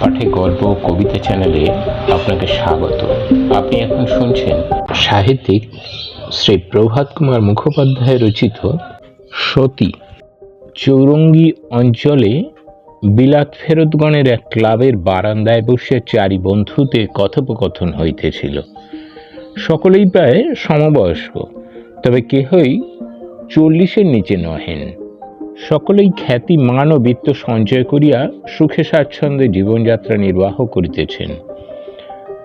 পাঠে গল্প কবিতা চ্যানেলে আপনাকে স্বাগত। আপনি এখন শুনছেন সাহিত্যিক শ্রী প্রভাত কুমার মুখোপাধ্যায় রচিত সতী। চৌরঙ্গি অঞ্চলে বিলাত ফেরতগণের এক ক্লাবের বারান্দায় বসে চারি বন্ধুতে কথোপকথন হইতেছিল। সকলেই প্রায় সমবয়স্ক, তবে কেহই চল্লিশের নিচে নহেন। সকলেই খ্যাতি, মান ও বিত্ত সঞ্চয় করিয়া সুখে স্বাচ্ছন্দ্যে জীবনযাত্রা নির্বাহ করিতেছেন।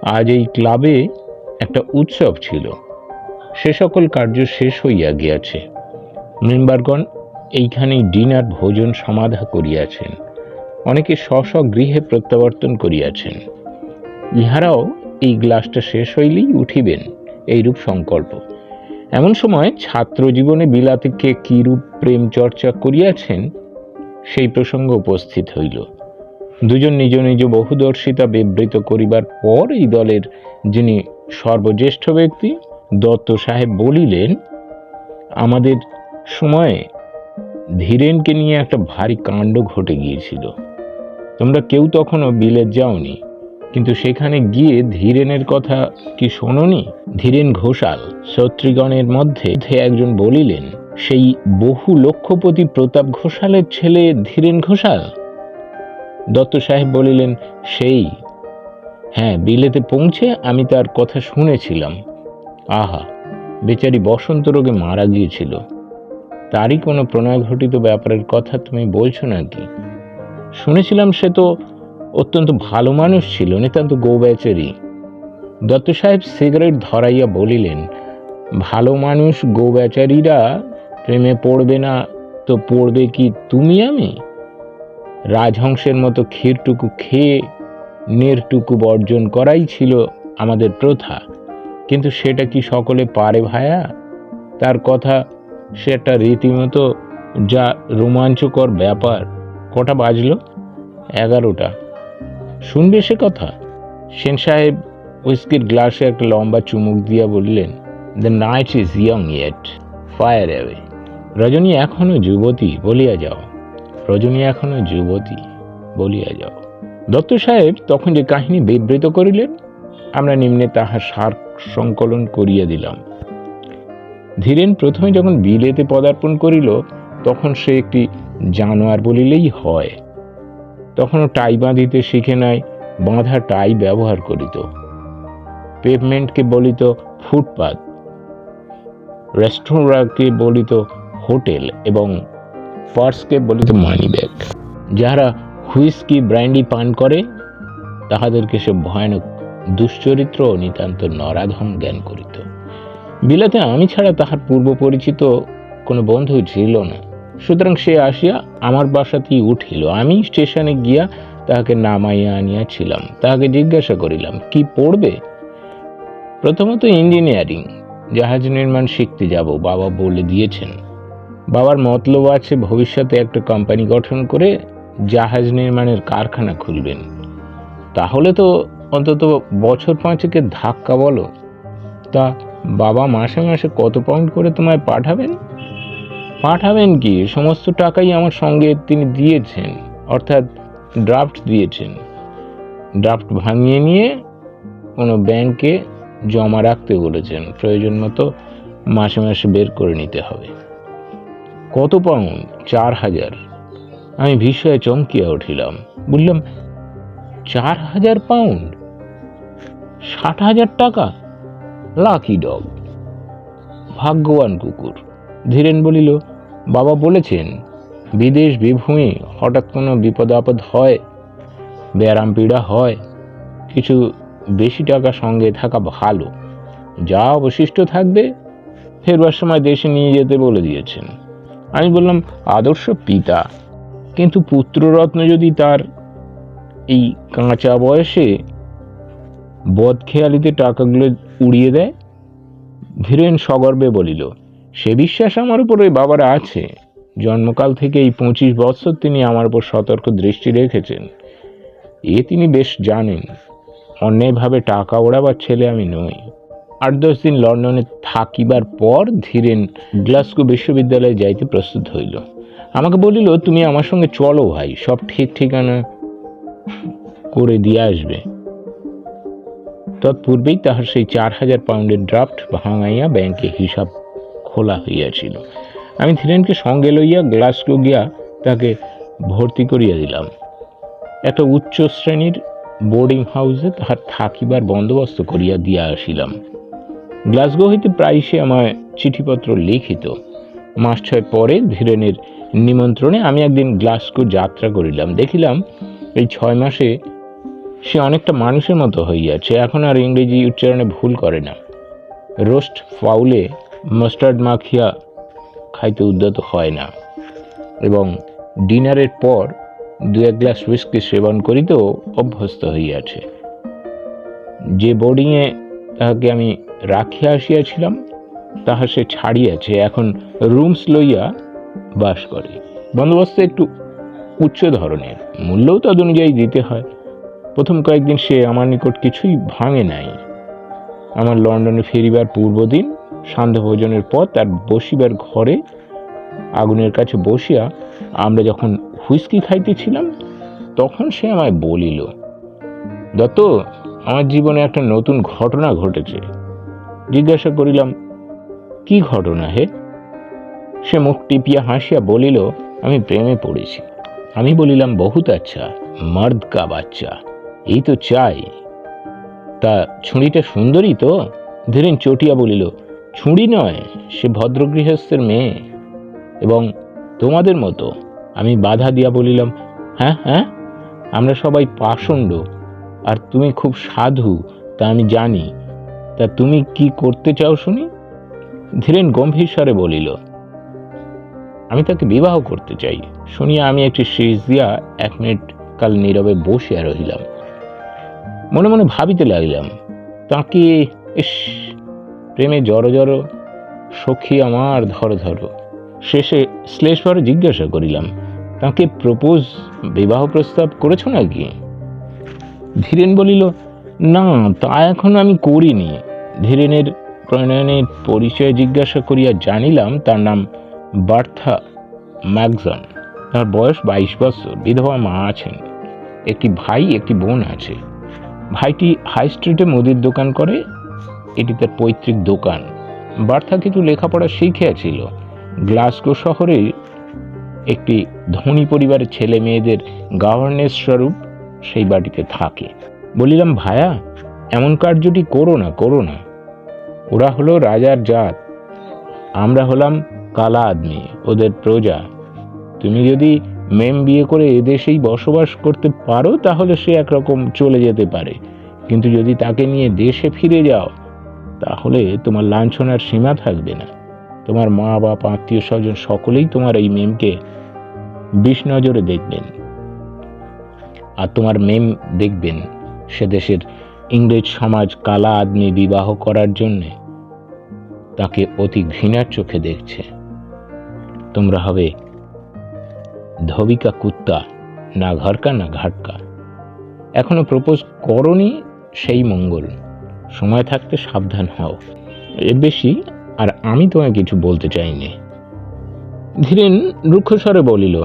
আজ এই ক্লাবে একটা উৎসব ছিল। সে সকল কার্য শেষ হইয়া গিয়াছে। মেম্বারগণ এইখানেই ডিনার, ভোজন, সমাধা করিয়াছেন। অনেকে স্ব গৃহে প্রত্যাবর্তন করিয়াছেন। ইহারাও এই গ্লাসটা শেষ হইলেই উঠিবেন, এইরূপ সংকল্প। এমন সময় ছাত্র জীবনে বিলাতিকে কিরূপ প্রেম চর্চা করিয়াছেন, সেই প্রসঙ্গ উপস্থিত হইল। দুজন নিজ নিজ বহুদর্শিতা বিবৃত করিবার পর এই দলের যিনি সর্বজ্যেষ্ঠ ব্যক্তি, দত্ত সাহেব বলিলেন, আমাদের সময়ে ধীরেনকে নিয়ে একটা ভারী কাণ্ড ঘটে গিয়েছিল। তোমরা কেউ তখনও বিলেত যাওনি। কিন্তু সেখানে গিয়ে ধীরেনের কথা কি শোনোনি? ধীরেন ঘোষাল শত্রুগণের মধ্যে একজন বলিলেন, সেই বহু লক্ষপতি প্রতাপ ঘোষালের ছেলে ধীরেন ঘোষাল? দত্ত সাহেব বলিলেন, সেই। হ্যাঁ বিলেতে পৌঁছে আমি তার কথা শুনেছিলাম। আহা, বেচারি বসন্ত রোগে মারা গিয়েছিল। তারই কোনো প্রণয় ঘটিত ব্যাপারের কথা তুমি বলছো নাকি? শুনেছিলাম সে তো অত্যন্ত ভালো মানুষ ছিল, নিতান্ত গৌবেচারি দত্ত সাহেব সিগারেট ধরাইয়া বলিলেন, ভালো মানুষ গৌবেচারীরা প্রেমে পড়বে না তো পড়বে কি তুমি আমি? রাজহংসের মতো ক্ষীরটুকু খেয়ে নেরটুকু বর্জন করাই ছিল আমাদের প্রথা। কিন্তু সেটা কি সকলে পারে ভায়া? তার কথা সে একটা রীতিমতো যা রোমাঞ্চকর ব্যাপার। কটা বাজলো? এগারোটা। শুনবে সে কথা? সেন সাহেব উইস্কির গ্লাসে একটা লম্বা চুমুক দিয়া বললেন the night is young yet fire away রজনী, এখনও যুবতী, বলিয়া যাও। রজনী, এখনও যুবতী, বলিয়া যাও। দত্ত সাহেব তখন যে কাহিনী বিবৃত করিলেন, আমরা নিম্নে তাহার সার সংকলন করিয়া দিলাম। ধীরেন প্রথমে যখন বিলেতে পদার্পণ করিল, তখন সে একটি জানোয়ার বলিলেই হয়। তখনও টাই বাঁধিতে শিখে নাই, বাঁধা টাই ব্যবহার করিত। পেভমেন্টকে বলিত ফুটপাত রেস্টুরাঁকে বলিত হোটেল এবং পার্সকে বলিত মানি ব্যাগ যাহারা হুইস্কি, ব্র্যান্ডি পান করে, তাহাদেরকে সে ভয়ানক দুশ্চরিত্র ও নিতান্ত নরাধম জ্ঞান করিত। বিলাতে আমি ছাড়া তাহার পূর্ব পরিচিত কোনো বন্ধু ছিল না। সুতরাং সে আসিয়া আমার বাসাতেই উঠিল। আমি স্টেশনে গিয়া তাহাকে নামাইয়া আনিয়াছিলাম। তাহাকে জিজ্ঞাসা করিলাম, কি পড়বে? প্রথমত ইঞ্জিনিয়ারিং। জাহাজ নির্মাণ শিখতে যাব। বাবা বলে দিয়েছেন। বাবার মতলব আছে, ভবিষ্যতে একটা কোম্পানি গঠন করে জাহাজ নির্মাণের কারখানা খুলবেন। তাহলে তো অন্তত বছর পাঁচেকের ধাক্কা বলো। তা বাবা মাসে মাসে কত পাউন্ড করে তোমায় পাঠাবেন? পাঠাবেন কি? সমস্ত টাকাই আমার সঙ্গে তিনি দিয়েছেন, অর্থাৎ ড্রাফট দিয়েছেন। ড্রাফট ভাঙিয়ে নিয়ে কোনো ব্যাংকে জমা রাখতে বলেছেন। প্রয়োজন মতো মাসে মাসে বের করে নিতে হবে। কত পাউন্ড চার হাজার। আমি ভীষয়ে চমকিয়া উঠিলাম। বললাম, চার হাজার পাউন্ড ষাট হাজার টাকা? লাকি ডগ ভাগ্যবান কুকুর। ধীরেন বলিল বাবা বলেছেন, বিদেশ বিভূমি হঠাৎ কোনো বিপদ আপদ হয়, ব্যারাম পীড়া হয়, কিছু বেশি টাকা সঙ্গে থাকা ভালো, যা অবশিষ্ট থাকবে, ফেরবার সময় দেশে নিয়ে যেতে বলে দিয়েছেন। আমি বললাম, আদর্শ পিতা, কিন্তু পুত্ররত্ন যদি তার এই কাঁচা বয়সে বদখেয়ালিতে টাকাগুলো উড়িয়ে দেয়? ধীরেন সগর্বে বলিল সে বিশ্বাস আমার উপর ওই বাবার আছে। জন্মকাল থেকে এই পঁচিশ বৎসর তিনি আমার উপর সতর্ক দৃষ্টি রেখেছেন। এ তিনি বেশ জানেন অন্যায়ভাবে টাকা ওড়াবার ছেলে আমি নই। আট দশ দিন লন্ডনে থাকিবার পর ধীরেন গ্লাসগো বিশ্ববিদ্যালয়ে যাইতে প্রস্তুত হইল। আমাকে বলিল, তুমি আমার সঙ্গে চলো ভাই, সব ঠিক ঠিকানা করে দিয়ে আসবে। তৎপূর্বেই তাহার সেই চার হাজার পাউন্ডের ড্রাফট ভাঙাইয়া ব্যাংকে হিসাব খোলা হইয়াছিল। আমি ধীরেনকে সঙ্গে লইয়া গ্লাসগো গিয়া তাকে ভর্তি করিয়া দিলাম। একটা উচ্চ শ্রেণির বোর্ডিং হাউসে তাহার থাকিবার বন্দোবস্ত করিয়া দিয়া আসিলাম। গ্লাসগো হইতে প্রায় সে আমায় চিঠিপত্র লিখিত। মাস ছয় পরে ধীরেনের নিমন্ত্রণে আমি একদিন গ্লাসগো যাত্রা করিলাম। দেখিলাম এই ছয় মাসে সে অনেকটা মানুষের মতো হইয়াছে। এখন আর ইংরেজি উচ্চারণে ভুল করে না। রোস্ট ফাউলে মাস্টার্ড মাখিয়া খাইতে উদ্যত হয় না। এবং ডিনারের পর দু এক গ্লাস হুইস্কি সেবন করিতেও অভ্যস্ত হইয়াছে। যে বোর্ডিংয়ে তাহাকে আমি রাখিয়া আসিয়াছিলাম, তাহা সে ছাড়িয়াছে। এখন রুমস লইয়া বাস করে। বন্দোবস্ত একটু উচ্চ ধরনের, মূল্যও তদ অনুযায়ী দিতে হয়। প্রথম কয়েকদিন সে আমার নিকট কিছুই ভাঙে নাই। আমার লন্ডনে ফিরিবার পূর্বদিন সান্ধ্য ভোজনের পর তার বসিবার ঘরে আগুনের কাছে বসিয়া আমরা যখন হুইস্কি খাইতেছিলাম, তখন সে আমায় বলিল, দত্ত, আমার জীবনে একটা নতুন ঘটনা ঘটেছে। জিজ্ঞাসা করিলাম, কি ঘটনা হে? সে মুখ টিপিয়া হাসিয়া বলিল, আমি প্রেমে পড়েছি। আমি বলিলাম, বহুত আচ্ছা মর্দ কা বাচ্চা, এই তো চাই। তা ছুরিটা সুন্দরী তো? ধীরেন চটিয়া বলিল ছুরি নয়, সে ভদ্রগৃহস্থের মেয়ে। এবং তোমাদের মতো আমি বাধা দিয়া বলিলাম হ্যাঁ হ্যাঁ আমরা সবাই পাষণ্ড, আর তুমি খুব সাধু, তা আমি জানি। তা তুমি কি করতে চাও শুনি? ধীরেন গম্ভীর স্বরে বলিল, আমি তাকে বিবাহ করতে চাই। শুনিয়া আমি একটি শীষ দিয়া এক মিনিট কাল নীরবে বসিয়া রহিলাম। মনে মনে ভাবিতে লাগিলাম, তাকে, ইস প্রেমে জড়ো জড়ো, সখী আমার ধর ধরো। শেষে শ্লেষভরে জিজ্ঞাসা করিলাম, তাকে প্রপোজ বিবাহ প্রস্তাব করেছ নাকি? ধীরেন বলিল, না, তা এখন আমি করিনি। ধীরেনের প্রণয়নের পরিচয় জিজ্ঞাসা করিয়া জানিলাম, তার নাম বার্থা ম্যাগজন। তার বয়স বাইশ বছর, বিধবা মা আছেন। একটি ভাই, একটি বোন আছে। ভাইটি হাই স্ট্রিটে মুদির দোকান করে এটি তার পৈতৃক দোকান। বার্থা কিছু লেখাপড়া শিখিয়াছিল গ্লাসগো শহরে একটি ধনী পরিবারের ছেলে মেয়েদের গভর্নেন্স স্বরূপ সেই বাড়িতে থাকে। বলিলাম, ভায়া, এমন কার্যটি করো না করো না। ওরা হলো রাজার জাত। আমরা হলাম কালা আদমি, ওদের প্রজা। তুমি যদি মেম বিয়ে করে এদেশেই বসবাস করতে পারো, তাহলে সে একরকম চলে যেতে পারে। কিন্তু যদি তাকে নিয়ে দেশে ফিরে যাও তাহলে তোমার লাঞ্ছনার সীমা থাকবে না। তোমার মা, বাপ, আত্মীয় স্বজন সকলেই তোমার এই মেমকে বিষ নজরে দেখবেন। আর তোমার মেম দেখবেন সে দেশের ইংরেজ সমাজ, কালা আদমি বিবাহ করার জন্যে তাকে অতি ঘৃণার চোখে দেখছে। তোমরা হবে ধবিকা কুত্তা, না ঘরকা, না ঘাটকা। এখনও প্রপোজ করনি সেই মঙ্গল। সময় থাকতে সাবধান হও। এর বেশি আর আমি তোমায় কিছু বলতে চাইনি। ধীরেন রুক্ষস্বরে বলিল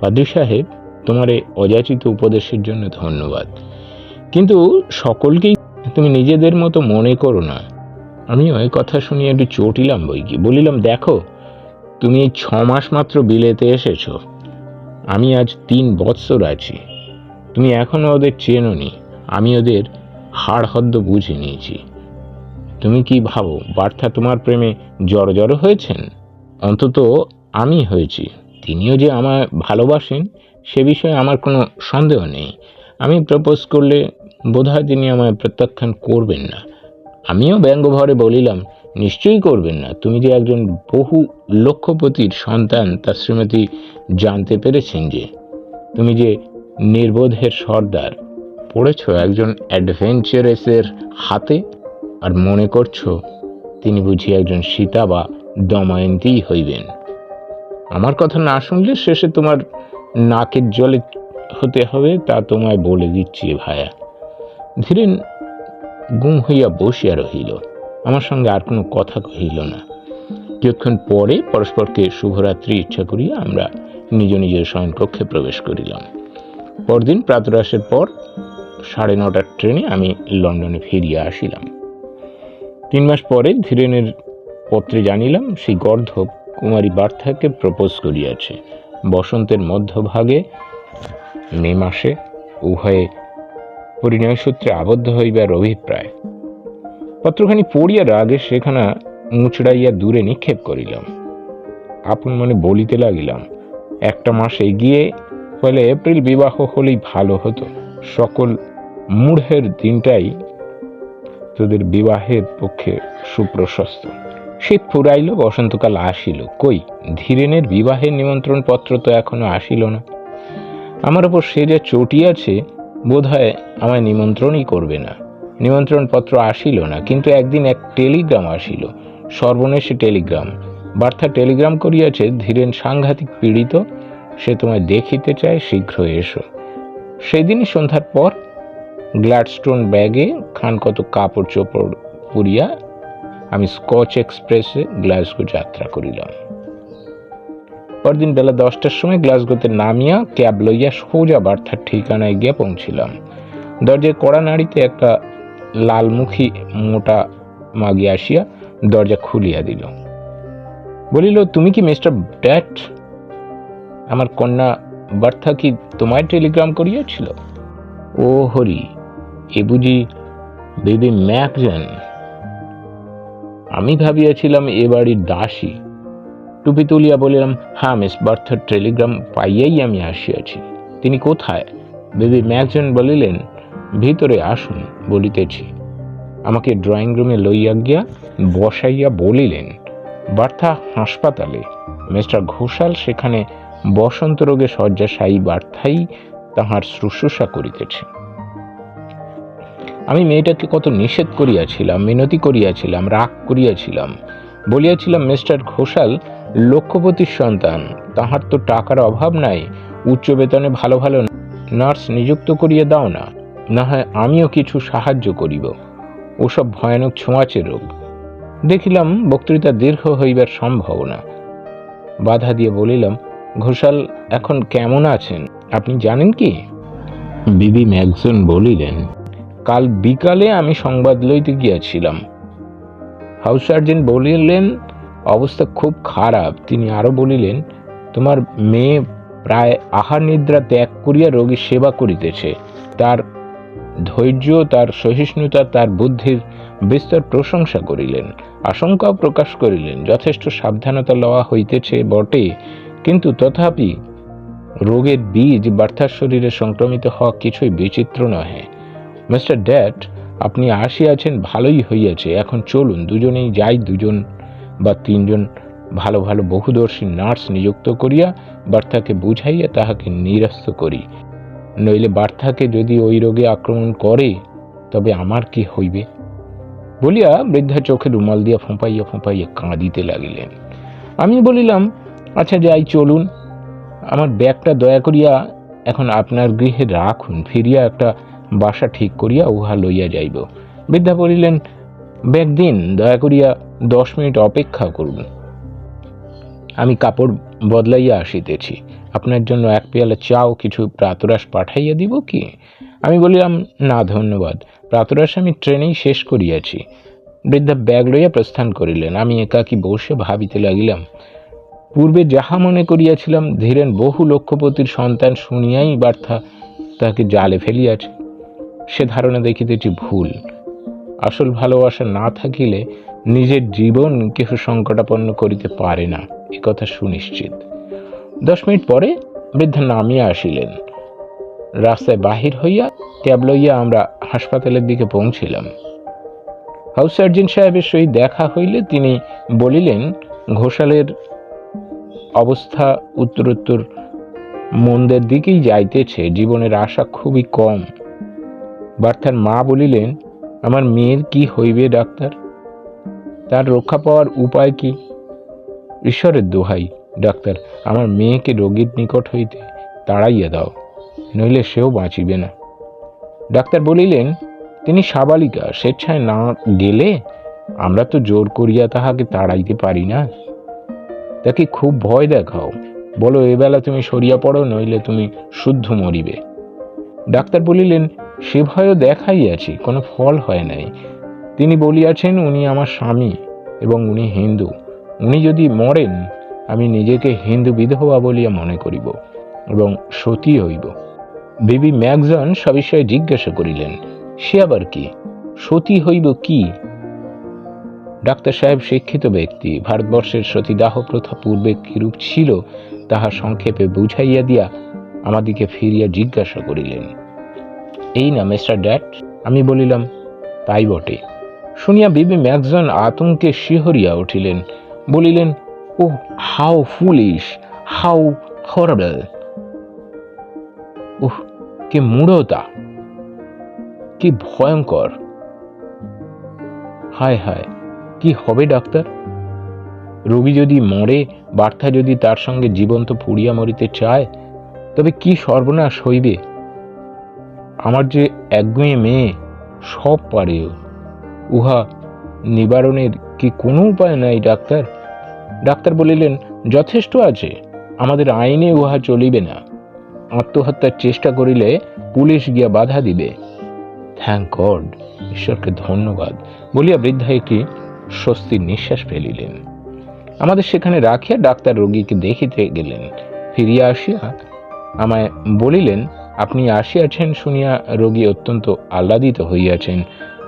পাদ্রী সাহেব, তোমার এই অযাচিত উপদেশের জন্য ধন্যবাদ। কিন্তু সকলকেই তুমি নিজেদের মতো মনে করো না। আমি ওই কথা শুনিয়ে একটু চটিলাম বই কি বলিলাম, দেখো, তুমি এই ছ মাস মাত্র বিলেতে এসেছ। আমি আজ তিন বৎসর আছি। তুমি এখনও ওদের চেনোনি। আমি ওদের হাড় হদ্দ বুঝে নিয়েছি। তুমি কি ভাবো, বার্থা তোমার প্রেমে জড় হয়েছেন? অন্তত আমি হয়েছি। তিনিও যে আমায় ভালোবাসেন, সে বিষয়ে আমার কোনো সন্দেহ নেই। আমি প্রপোজ করলে বোধহয় তিনি আমায় প্রত্যাখ্যান করবেন না। আমিও ব্যঙ্গভরে বলিলাম, নিশ্চয়ই করবেন না। তুমি যে একজন বহু লক্ষপতির সন্তান তা শ্রীমতী জানতে পেরেছেন যে, তুমি যে নির্বোধের সর্দার পড়েছ? একজন অ্যাডভেঞ্চারেসের হাতে? আর মনে করছ তিনি বুঝি একজন সীতা বা দময়ন্তীই হইবেন? আমার কথা না শুনলে শেষে তোমার নাকের জলে হতে হবে, তা তোমায় বলে দিচ্ছি ভায়া। ধীরেন গুম হইয়া বসিয়া রহিল। আমার সঙ্গে আর কোনো কথা কহিল না। কিছুক্ষণ পরে পরস্পরকে শুভরাত্রি ইচ্ছা করিয়া আমরা নিজ নিজের শয়নকক্ষে প্রবেশ করিলাম। পরদিন প্রাতরাসের পর সাড়ে নটার ট্রেনে আমি লন্ডনে ফিরিয়া আসিলাম। তিন মাস পরে ধীরেনের পত্রে জানিলাম, সেই গর্ধব কুমারী বার্থাকে প্রপোজ করিয়াছে। বসন্তের মধ্যভাগে মে মাসে উভয়ে পরিণয় সূত্রে আবদ্ধ হইবার অভিপ্রায়। পত্রখানি পড়িয়া রাগে সেখানা মুচড়াইয়া দূরে নিক্ষেপ করিলাম। আপন মনে বলিতে লাগিলাম, একটা মাস এগিয়ে ফলে এপ্রিল বিবাহ হলেই ভালো হতো। সকল মূঢ়ের দিনটাই তোদের বিবাহের পক্ষে সুপ্রশস্ত। শীত ফুরাইল, বসন্তকাল আসিল। কই, ধীরেনের বিবাহের নিমন্ত্রণ পত্র তো এখনও আসিল না। আমার ওপর সে যে চটিয়াছে বোধ হয় আমায় নিমন্ত্রণই করবে না। নিমন্ত্রণ পত্র আসিল না, কিন্তু একদিন এক টেলিগ্রাম আসিল। সর্বনেশে টেলিগ্রাম। বার্তা টেলিগ্রাম করিয়াছে, ধীরেন সাংঘাতিক পীড়িত, সে তোমায় দেখিতে চায়, শীঘ্র এসো। সেদিনই সন্ধ্যার পর গ্ল্যাডস্টোন ব্যাগে খান কত কাপড় চোপড় পুরিয়া আমি স্কচ এক্সপ্রেসে গ্লাসগো যাত্রা করিলাম। পরদিন বেলা দশটার সময় গ্লাসগোতে নামিয়া ক্যাব লইয়া সোজা বার্থার ঠিকানায় গিয়ে পৌঁছিলাম। দরজায় কড়া নাড়িতে একটা লালমুখী মোটা মাগি আসিয়া দরজা খুলিয়া দিল। বলিল, তুমি কি মিস্টার ব্যাট? আমার কন্যা বার্থা কি তোমায় টেলিগ্রাম করিয়াছিল? ও হরি এ বুঝি বেবি ম্যাকজন আমি ভাবিয়াছিলাম এ বাড়ির দাসী। টুপি তুলিয়া বলিলাম হ্যাঁ মিস বার্থার, টেলিগ্রাম পাইয়াই আমি আসিয়াছি। তিনি কোথায়? বেবি ম্যাকজন বলিলেন, ভিতরে আসুন, বলিতেছি। আমাকে ড্রয়িং রুমে লইয়া গিয়া বসাইয়া বলিলেন, বার্থা হাসপাতালে। মিস্টার ঘোষাল সেখানে বসন্ত রোগে শয্যাশায়ী বার্থাই তাহার শুশ্রূষা করিতেছে। আমি মেয়েটাকে কত নিষেধ করিয়াছিলাম, মিনতি করিয়াছিলাম, রাগ করিয়াছিলাম। বলিয়াছিলাম, মিস্টার ঘোষাল লক্ষ্যপতির সন্তান, তাহার তো টাকার অভাব নাই, উচ্চ বেতনে ভালো ভালো নার্স নিযুক্ত করিয়া দাও না না হয় আমিও কিছু সাহায্য করিব। ওসব ভয়ানক ছোঁয়াচে রোগ দেখিলাম, বক্তৃতা দীর্ঘ হইবার সম্ভাবনা। বাধা দিয়ে বলিলাম, ঘোষাল, এখন কেমন আছেন? আপনি জানেন কি? বিবি ম্যাকজন বলিলেন কাল বিকালে আমি সংবাদ লইতে গিয়াছিলাম। হাউস সার্জেন্ট বলিলেন, অবস্থা খুব খারাপ। তিনি আরও বলিলেন, তোমার মেয়ে প্রায় আহার নিদ্রা ত্যাগ করিয়া রোগীর সেবা করিতেছে। তার ধৈর্য, তার সহিষ্ণুতা, তার বুদ্ধির বিস্তর প্রশংসা করিলেন। আশঙ্কাও প্রকাশ করিলেন, যথেষ্ট সাবধানতা লওয়া হইতেছে বটে। কিন্তু তথাপি রোগের বীজ বার্থার শরীরে সংক্রমিত হওয়া কিছুই বিচিত্র নহে। মিস্টার ড্যাট, আপনি আসিয়াছেন ভালোই হইয়াছে। এখন চলুন, দুজনেই যাই, দুজন বা তিনজন ভালো ভালো বহুদর্শী নার্স নিযুক্ত করিয়া বার্থাকে বুঝাইয়া তাহাকে নিরস্ত করি। নইলে বার্থাকে যদি ওই রোগে আক্রমণ করে, তবে আমার কি হইবে? বলিয়া বৃদ্ধা চোখে রুমাল দিয়া ফোঁপাইয়া ফোঁপাইয়া কাঁদিতে লাগিলেন। আমি বলিলাম আচ্ছা যাই, চলুন। আমার ব্যাগটা দয়া করিয়া এখন আপনার গৃহে রাখুন। ফিরিয়া একটা বাসা ঠিক করিয়া উহা লইয়া যাইব। বৃদ্ধা বলিলেন ব্যাগ দিন, দয়া করিয়া দশ মিনিট অপেক্ষা করুন। আমি কাপড় বদলাইয়া আসিতেছি। আপনার জন্য এক পেয়ালা চা ও কিছু প্রাতরাস পাঠাইয়া দিব কি? আমি বলিলাম, না, ধন্যবাদ। প্রাতরাস আমি ট্রেনেই শেষ করিয়াছি। বৃদ্ধা ব্যাগ লইয়া প্রস্থান করিলেন। আমি একাকী বসে ভাবিতে লাগিলাম, পূর্বে যাহা মনে করিয়াছিলাম, ধীরেন বহু লক্ষ্যপতির সন্তান শুনিয়াই বার্তা তাকে জালে ফেলিয়াছে। সে ধারণা দেখিতেছি ভুল। আসল ভালোবাসা না থাকিলে নিজের জীবন কেহ সংকটাপন্ন করিতে পারে না, এ কথা সুনিশ্চিত। দশ মিনিট পরে বৃদ্ধা নামিয়া আসিলেন। রাস্তায় বাহির হইয়া ক্যাব লইয়া আমরা হাসপাতালের দিকে পৌঁছিলাম। হাউস সার্জন সাহেবের সহিত দেখা হইলে তিনি বলিলেন, ঘোষালের অবস্থা উত্তরোত্তর মন্দের দিকেই যাইতেছে, জীবনের আশা খুবই কম। বার্থার মা বলিলেন, আমার মেয়ের কি হইবে, ডাক্তার? তার রক্ষা পাওয়ার উপায় কি? ঈশ্বরের দোহাই, ডাক্তার, আমার মেয়েকে রোগীর নিকট হইতে তাড়াইয়া দাও, নইলে সেও বাঁচিবে না। ডাক্তার বলিলেন, তিনি সাবালিকা, স্বেচ্ছায় না গেলে আমরা তো জোর করিয়া তাহাকে তাড়াইতে পারি না। তাকে খুব ভয় দেখাও, বলো এবেলা তুমি সরিয়া পড়ো, নইলে তুমি শুদ্ধ মরিবে। ডাক্তার বলিলেন সে ভয়ও দেখাইয়াছি, কোনো ফল হয় নাই। তিনি বলিয়াছেন, উনি আমার স্বামী এবং উনি হিন্দু। উনি যদি মরেন, আমি নিজেকে হিন্দু বিধবা বলিয়া মনে করিব এবং সতী হইব। বিবি ম্যাগজন সবিষয়ে জিজ্ঞাসা করিলেন, সে আবার কি? সতী হইব কি? ডাক্তার সাহেব শিক্ষিত ব্যক্তি, ভারতবর্ষের সতীদাহ প্রথা পূর্বে কিরূপ ছিল, তাহা সংক্ষেপে বুঝাইয়া দিয়া আমাদিকে ফিরিয়া জিজ্ঞাসা করিলেন এই না মিস্টার ড্যাট আমি বলিলাম, তাই বটে। শুনিয়া বিবি ম্যাকজন আতঙ্কে শিহরিয়া উঠিলেন। বলিলেন ও হাউ ফুলিশ হাউ হরেবল। উহ কি মূঢ়তা, কি ভয়ঙ্কর। হায় হায়, কি হবে ডাক্তার? রোগী যদি মরে, বার্তা যদি তার সঙ্গে জীবন্ত পুড়িয়া মরিতে চায়, তবে কি সর্বনাশ হইবে? আমার যে একগুঁয়ে মেয়ে, সব পারে উহা নিবারণের কি কোনো উপায় নাই, ডাক্তার? ডাক্তার বলিলেন, যথেষ্ট আছে, আমাদের আইনে উহা চলিবে না। আত্মহত্যার চেষ্টা করিলে পুলিশ গিয়া বাধা দিবে। থ্যাংক গড, ঈশ্বরকে ধন্যবাদ বলিয়া বৃদ্ধা একটি স্বস্তির নিঃশ্বাস ফেলিলেন। আমাদের সেখানে রাখিয়া ডাক্তার রোগীকে দেখিতে গেলেন। ফিরিয়া আসিয়া আমায় বলিলেন আপনি আসিয়াছেন শুনিয়া রোগী অত্যন্ত আহ্লাদিত হইয়াছেন।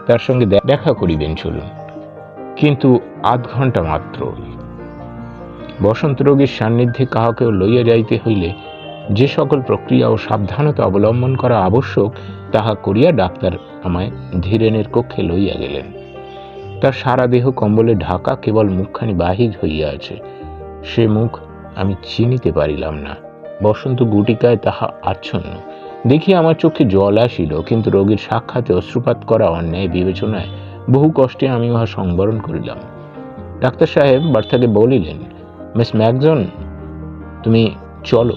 তার সঙ্গে দেখা করিবেন, চলুন। কিন্তু আধ ঘণ্টা মাত্র। বসন্ত রোগীর সান্নিধ্যে কাহাকেও লইয়া যাইতে হইলে যে সকল প্রক্রিয়া ও সাবধানতা অবলম্বন করা আবশ্যক, তাহা করিয়া ডাক্তার আমায় ধীরেনের কক্ষে লইয়া গেলেন। তার সারা দেহ কম্বলে ঢাকা কেবল মুখখানি বাহির হইয়া আছে। সে মুখ আমি চিনিতে পারিলাম না। বসন্ত গুটিকায় তাহা আচ্ছন্ন। দেখি আমার চোখে জল আসিল, কিন্তু রোগীর সাক্ষাতে অশ্রুপাত করা অন্যায় বিবেচনায় বহু কষ্টে আমি উহা সংবরণ করিলাম। ডাক্তার সাহেব বার্তাকে বলিলেন, মিস ম্যাকজন, তুমি চলো,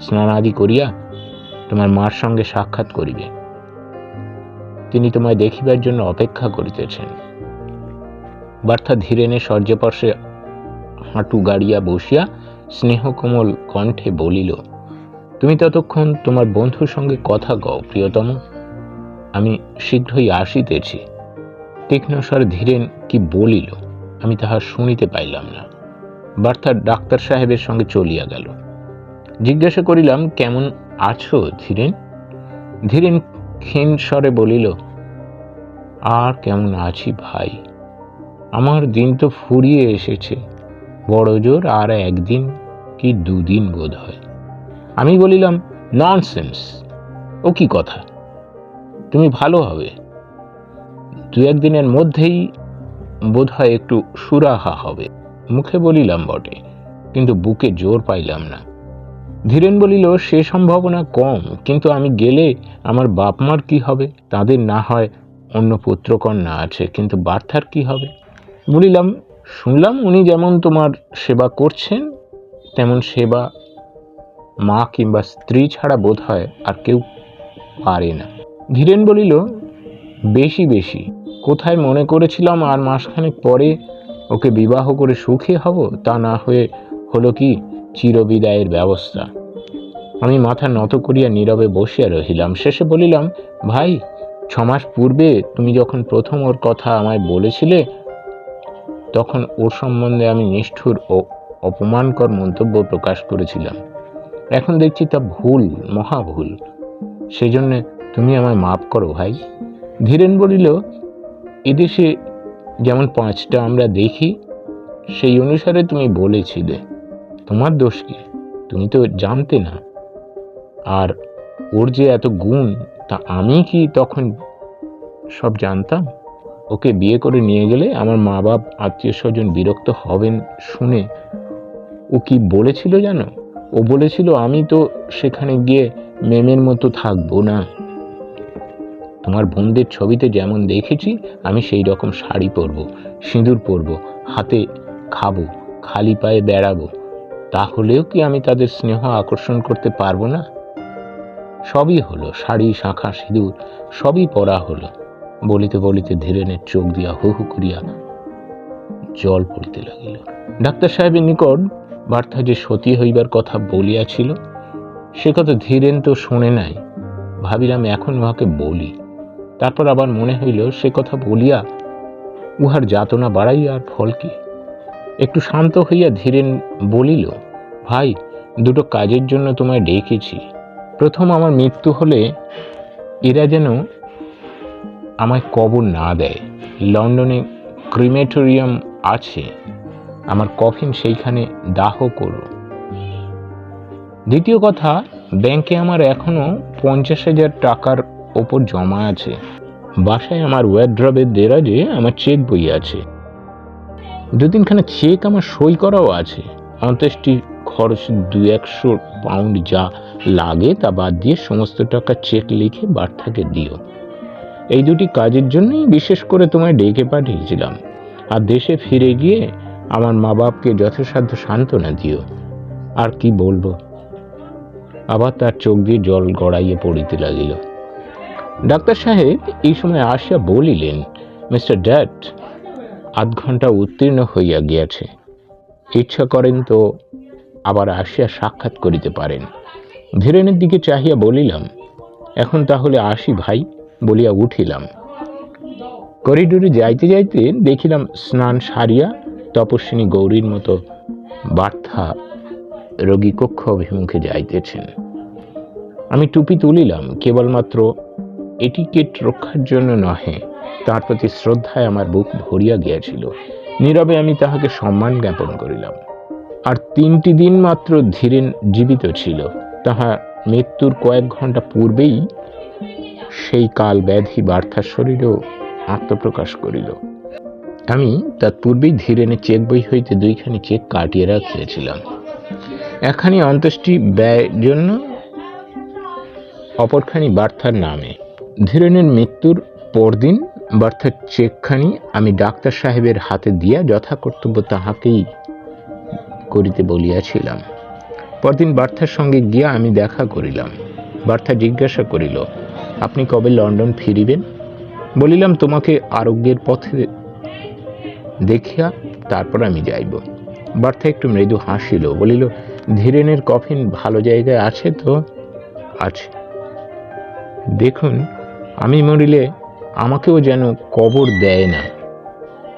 স্নানাদি করিয়া তোমার মার সঙ্গে সাক্ষাৎ করিবে। তিনি তোমায় দেখিবার জন্য অপেক্ষা করিতেছেন। বার্তা ধীরেনে শয্যাপার্শ্বে হাঁটু গাড়িয়া বসিয়া স্নেহকোমল কণ্ঠে বলিল তুমি ততক্ষণ তোমার বন্ধুর সঙ্গে কথা কও, প্রিয়তম। আমি শীঘ্রই আসিতেছি। তীক্ষ্ণ স্বরে ধীরেন কি বলিল, আমি তাহা শুনিতে পাইলাম না। বার্তা ডাক্তার সাহেবের সঙ্গে চলিয়া গেল। জিজ্ঞাসা করিলাম, কেমন আছো ধীরেন? ধীরেন ক্ষীণ স্বরে বলিল, আর কেমন আছি ভাই? আমার দিন তো ফুরিয়ে এসেছে। বড় জোর আর একদিন কি দুদিন বোধ হয় আমি বলিলাম ননসেন্স ও কি কথা? তুমি ভালো হবে। দু একদিনের মধ্যেই বোধ হয় একটু সুরাহা হবে। মুখে বলিলাম বটে, কিন্তু বুকে জোর পাইলাম না। ধীরেন বলিল, সে সম্ভাবনা কম, কিন্তু আমি গেলে আমার বাপ মার কি হবে? তাদের না হয় অন্য পুত্রকন্যা আছে, কিন্তু বার্থার কি হবে? বলিলাম, শুনলাম উনি যেমন তোমার সেবা করছেন, তেমন সেবা মা কিংবা স্ত্রী ছাড়া বোধ হয় আর কেউ পারে না। ধীরেন বলিল, বেশি বেশি। কোথায় মনে করেছিলাম আর মাসখানেক পরে ওকে বিবাহ করে সুখী হব, তা না হয়ে হলো কি চিরবিদায়ের ব্যবস্থা। আমি মাথা নত করিয়া নীরবে বসিয়া রহিলাম। শেষে বলিলাম, ভাই, ছমাস পূর্বে তুমি যখন প্রথম ওর কথা আমায় বলেছিলে, তখন ওর সম্বন্ধে আমি নিষ্ঠুর ও অপমানকর মন্তব্য প্রকাশ করেছিলাম। এখন দেখছি তা ভুল, মহা ভুল। সেজন্য তুমি আমায় মাফ করো ভাই। ধীরেন বলিল, এদেশে যেমন পাঁচটা আমরা দেখি, সেই অনুসারে তুমি বলেছিলে। তোমার দোষ কি? তুমি তো জানতে না। আর ওর যে এত গুণ, তা আমি কি তখন সব জানতাম? ওকে বিয়ে করে নিয়ে গেলে আমার মা বাপ আত্মীয় স্বজন বিরক্ত হবেন শুনে ও কি বলেছিল জানো? ও বলেছিল, আমি তো সেখানে গিয়ে মেমের মতো থাকব না। তোমার বোনদের ছবিতে যেমন দেখেছি, আমি সেই রকম শাড়ি পরবো, সিঁদুর পরবো, হাতে খাব, খালি পায়ে বেড়াবো। তাহলেও কি আমি তাদের স্নেহ আকর্ষণ করতে পারব না? সবই হলো, শাড়ি, শাঁখা, সিঁদুর, সবই পরা হলো। বলিতে বলিতে ধীরেনের চোখ দিয়া হু হু করিয়া জল পড়তে লাগিল। ডাক্তার সাহেবের নিকট বার্তা যে সতী হইবার কথা বলিয়াছিল, সে কথা ধীরেন তো শোনে নাই। ভাবিলাম, এখন উহাকে বলি। তারপর আবার মনে হইল, সে কথা বলিয়া উহার যাতনা বাড়াইয়া আর ফল কি? একটু শান্ত হইয়া ধীরেন বলিল, ভাই, দুটো কাজের জন্য তোমায় ডেকেছি। প্রথম আমার মৃত্যু হলে এরা যেন আমায় কবর না দেয়। লন্ডনে ক্রিমেটোরিয়াম আছে। আমার কফিন সেইখানে দাহ করো দ্বিতীয় কথা, ব্যাংকে আমার এখনও পঞ্চাশ হাজার টাকার ওপর জমা আছে। বাসায় আমার ওয়ারড্রবের দেরাজে আমার চেক বই আছে। দু তিনখানা চেক আমার সই করাও আছে। অন্ত্যেষ্টি খরচ দু একশো পাউন্ড যা লাগে তা বাদ দিয়ে সমস্ত টাকা চেক লিখে বার্থাকে দিও। এই দুটি কাজের জন্যই বিশেষ করে তোমায় ডেকে পাঠিয়েছিলাম। আর দেশে ফিরে গিয়ে আমার মা বাপকে যথাসাধ্য সান্ত্বনা দিও। আর কি বলব? আবার তার চোখ দিয়ে জল গড়াইয়ে পড়িতে লাগিল। ডাক্তার সাহেব এই সময় আসিয়া বলিলেন, মিস্টার ড্যাট, আধ ঘণ্টা উত্তীর্ণ হইয়া গিয়াছে। ইচ্ছা করেন তো আবার আসিয়া সাক্ষাৎ করিতে পারেন। ধীরেনের দিকে চাহিয়া বলিলাম, এখন তাহলে আসি ভাই, বলিয়া উঠিলাম। করিডোরে যাইতে যাইতে দেখিলাম স্নান সারিয়া তপস্বিনী গৌরীর মতো বার্থা রোগী কক্ষ অভিমুখে যাইতেছেন। আমি টুপি তুলিলাম, কেবলমাত্র এটিকেট রক্ষার জন্য নহে, তার প্রতি শ্রদ্ধায় আমার বুক ভরিয়া গিয়াছিল। নীরবে আমি তাহাকে সম্মান জ্ঞাপন করিলাম। আর তিনটি দিন মাত্র ধীরেন জীবিত ছিল। তাহা মৃত্যুর কয়েক ঘণ্টা পূর্বেই সেই কাল ব্যাধি বার্থার শরীরেও আত্মপ্রকাশ করিল। আমি তৎপূর্বেই ধীরেনে চেক বই হইতে দুইখানি চেক কাটিয়ে রাখিয়াছিলাম। একখানি অন্ত্যেষ্টি ব্যয়ের জন্য অপরখানি বার্থার নামে। ধীরেনের মৃত্যুর পরদিন বার্থার চেকখানি আমি ডাক্তার সাহেবের হাতে দিয়া যথাকর্তব্য তাহাকেই করিতে বলিয়াছিলাম। পরদিন বার্থার সঙ্গে গিয়া আমি দেখা করিলাম। বার্থা জিজ্ঞাসা করিল, আপনি কবে লন্ডন ফিরিবেন? বলিলাম, তোমাকে আরোগ্যের পথে দেখিয়া তারপর আমি যাইব। বার্থা একটু মৃদু হাসিল, বলিল, ধীরেনের কফিন ভালো জায়গায় আছে তো? আছে। দেখুন, আমি মরিলে আমাকেও যেন কবর দেয় না।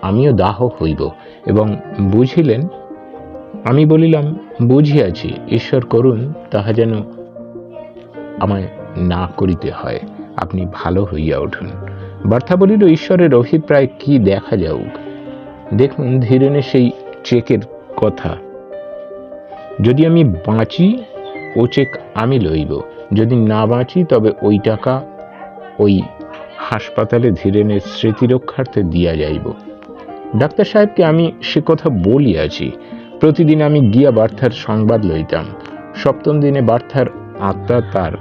আমিও দাহ হইব এবং বুঝিলেন, আমি বলিলাম, বুঝিয়াছি, ঈশ্বর করুন, তাহা যেন আমায় না করিতে হয়। আপনি ভালো হইয়া উঠুন। বার্থা বলিল, ঈশ্বরের অভিপ্রায় কি দেখা যাউক? দেখুন, ধীরেনে সেই চেকের কথা। যদি আমি বাঁচি, ও চেক আমি লইব। যদি না বাঁচি, তবে ওই টাকা ওই হাসপাতালে ধীরেনের স্মৃতি রক্ষার্থে দিয়া যাইব। ডাক্তার সাহেবকে আমি সে কথা বলিয়াছি। প্রতিদিন আমি গিয়া বার্থার সংবাদ লইতাম। সপ্তম দিনে বার্থার আত্মা তার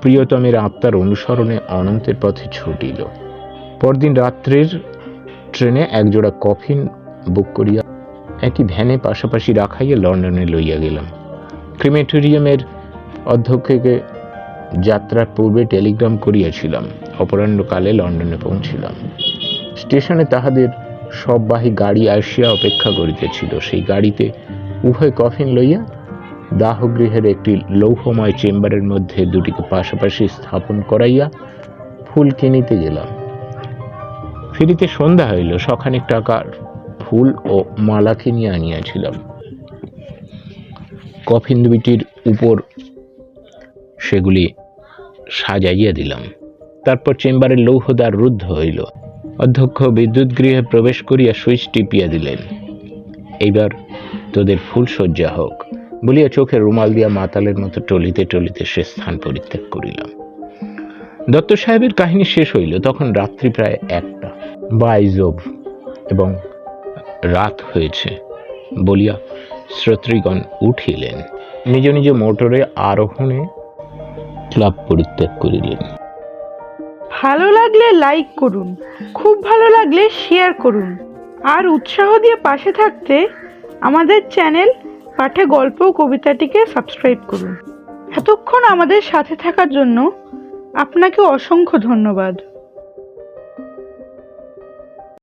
প্রিয়তমের আত্মার অনুসরণে অনন্তের পথে ছুটিল। পরদিন রাত্রের ট্রেনে একজোড়া কফিন বুক করিয়া একই ভ্যানে পাশাপাশি রাখাইয়া লন্ডনে লইয়া গেলাম। ক্রিমেটোরিয়ামের অধ্যক্ষকে যাত্রার পূর্বে টেলিগ্রাম করিয়াছিলাম। অপরাহ্নকালে লন্ডনে পৌঁছিলাম। স্টেশনে তাহাদের সববাহী গাড়ি আসিয়া অপেক্ষা করিতেছিল। সেই গাড়িতে উভয় কফিন লইয়া দাহগৃহের একটি লৌহময় চেম্বারের মধ্যে দুটিকে পাশাপাশি স্থাপন করাইয়া ফুল কিনিতে গেলাম। ফিরিতে সন্ধ্যা হইল, সখানেক টাকার ফুল ও মালা কিনিয়া আনিয়াছিলাম। কফিন দুইটির উপর সেগুলি সাজাইয়া দিলাম। তারপর চেম্বারের লৌহদ্বার রুদ্ধ হইল। অধ্যক্ষ বিদ্যুৎ গৃহে প্রবেশ করিয়া সুইচ টিপিয়া দিলেন। এইবার তোদের ফুল সজ্জা হোক বলিয়া চোখে রুমাল দিয়া মাতালের মতো টলিতে টলিতে সে স্থান পরিত্যাগ করিলাম। দত্ত সাহেবের কাহিনী শেষ হইল, তখন রাত্রি প্রায় একটা বাইজব এবং রাত হয়েছে বলিয়া শ্রোতৃগণ উঠিলেন। নিজ নিজ মোটরে আরোহণে ক্লাব পরিত্যাগ করিলেন। ভালো লাগলে লাইক করুন, খুব ভালো লাগলে শেয়ার করুন। আর উৎসাহ দিয়ে পাশে থাকতে আমাদের চ্যানেল পাঠে গল্প ও কবিতাটিকে সাবস্ক্রাইব করুন। এতক্ষণ আমাদের সাথে থাকার জন্য আপনাকে অসংখ্য ধন্যবাদ।